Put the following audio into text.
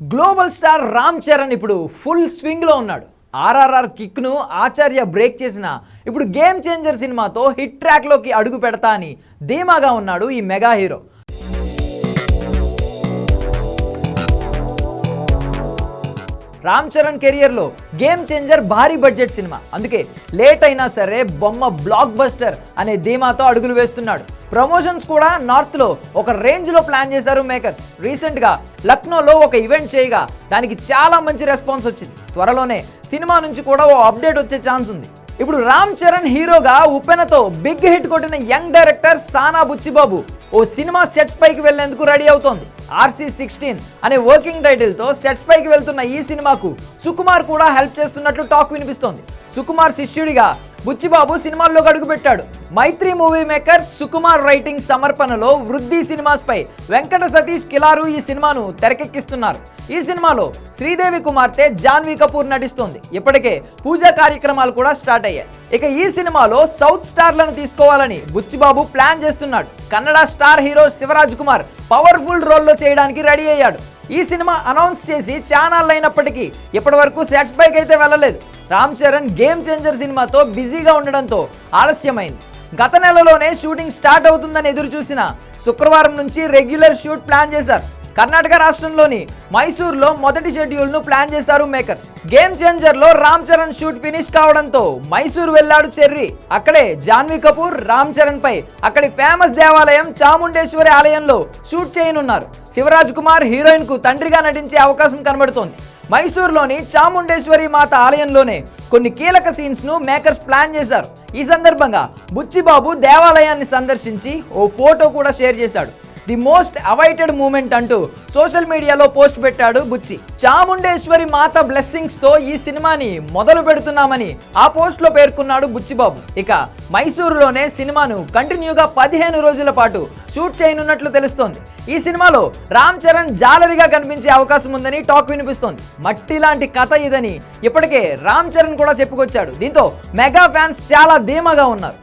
Global star Ram Charan ఇప్పుడు full స్వింగ్లో ఉన్నాడు. ఆర్ఆర్ఆర్ కిక్ను ఆచార్య break చేసిన ఇప్పుడు గేమ్ చేంజర్ సినిమాతో హిట్ ట్రాక్లోకి అడుగు పెడతా అని ధీమాగా ఉన్నాడు ఈ మెగా హీరో. రామ్ చరణ్ కెరియర్లో గేమ్ చేంజర్ భారీ బడ్జెట్ సినిమా. అందుకే లేట్ అయినా సరే బొమ్మ బ్లాక్ బస్టర్ అనే ధీమాతో అడుగులు వేస్తున్నాడు. ప్రమోషన్స్ కూడా నార్త్లో ఒక రేంజ్లో ప్లాన్ చేశారు మేకర్స్ రీసెంట్గా లక్నోలో ఒక ఈవెంట్ చేయగా దానికి చాలా మంచి రెస్పాన్స్ వచ్చింది. త్వరలోనే సినిమా నుంచి కూడా ఓ అప్డేట్ వచ్చే ఛాన్స్ ఉంది. ఇప్పుడు రామ్ చరణ్ హీరోగా ఉపెనతో బిగ్ హిట్ కొట్టిన యంగ్ డైరెక్టర్ సానా బుచ్చిబాబు ఓ సినిమా సెట్స్ పైకి వెళ్ళేందుకు రెడీ అవుతోంది. ఆర్సీ సిక్స్టీన్ అనే వర్కింగ్ టైటిల్తో సెట్స్ పైకి వెళ్తున్న ఈ సినిమాకు సుకుమార్ కూడా హెల్ప్ చేస్తున్నట్లు టాక్ వినిపిస్తోంది. సుకుమార్ శిష్యుడిగా బుచ్చిబాబు సినిమాల్లోకి అడుగుపెట్టాడు Mythri movie maker Sukumar writing సమర్పణలో వృద్ధి సినిమాస్ పై వెంకట సతీష్ కిలారు ఈ సినిమాను తెరకెక్కిస్తున్నారు. ఈ సినిమాలో శ్రీదేవి కుమార్తె జాన్వీ కపూర్ నటిస్తోంది. ఇప్పటికే పూజా కార్యక్రమాలు కూడా స్టార్ట్ అయ్యాయి. ఇక ఈ సినిమాలో సౌత్ స్టార్లను తీసుకోవాలని బుచ్చిబాబు ప్లాన్ చేస్తున్నాడు. Kannada star hero Shivaraj Kumar powerful రోల్లో చేయడానికి రెడీ అయ్యాడు. ఈ సినిమా అనౌన్స్ చేసి ఛానల్ అయినప్పటికీ ఇప్పటి వరకు సెట్స్ అయితే వెళ్ళలేదు. రామ్ చరణ్ గేమ్ చేంజర్ సినిమాతో బిజీగా ఉండడంతో ఆలస్యమైంది. గత నెలలోనే షూటింగ్ స్టార్ట్ అవుతుందని ఎదురు చూసిన శుక్రవారం నుంచి రెగ్యులర్ షూట్ ప్లాన్ చేశారు. కర్ణాటక రాష్ట్రంలోని మైసూర్లో మొదటి షెడ్యూల్ను ప్లాన్ చేశారు మేకర్స్. గేమ్ చేంజర్లో రామ్ చరణ్ షూట్ ఫినిష్ కావడంతో మైసూర్ వెళ్ళాడు చెర్రీ. అక్కడే జాన్వీ కపూర్ రామ్ చరణ్ పై అక్కడి ఫేమస్ దేవాలయం చాముండేశ్వరి ఆలయంలో షూట్ చేయనున్నారు. శివరాజ్ కుమార్ హీరోయిన్కు తండ్రిగా నటించే అవకాశం కనబడుతోంది. మైసూర్లోని చాముండేశ్వరి మాత ఆలయంలోనే కొన్ని కీలక సీన్స్ను మేకర్స్ ప్లాన్ చేశారు. ఈ సందర్భంగా బుచ్చిబాబు దేవాలయాన్ని సందర్శించి ఓ ఫోటో కూడా షేర్ చేశాడు. ది మోస్ట్ అవైటెడ్ మూమెంట్ అంటూ సోషల్ మీడియాలో పోస్ట్ పెట్టాడు బుచ్చి. చాముండేశ్వరి మాత బ్లెస్సింగ్స్తో ఈ సినిమాని మొదలు పెడుతున్నామని ఆ పోస్ట్లో పేర్కొన్నాడు బుచ్చిబాబు. ఇక మైసూరులోనే సినిమాను కంటిన్యూగా పదిహేను రోజుల పాటు షూట్ చేయనున్నట్లు తెలుస్తోంది. ఈ సినిమాలో రామ్ చరణ్ జాలరిగా కనిపించే అవకాశం ఉందని టాక్ వినిపిస్తోంది. మట్టి లాంటి కథ ఇదని ఇప్పటికే రామ్ చరణ్ కూడా చెప్పుకొచ్చాడు. దీంతో మెగా ఫ్యాన్స్ చాలా ధీమాగా ఉన్నారు.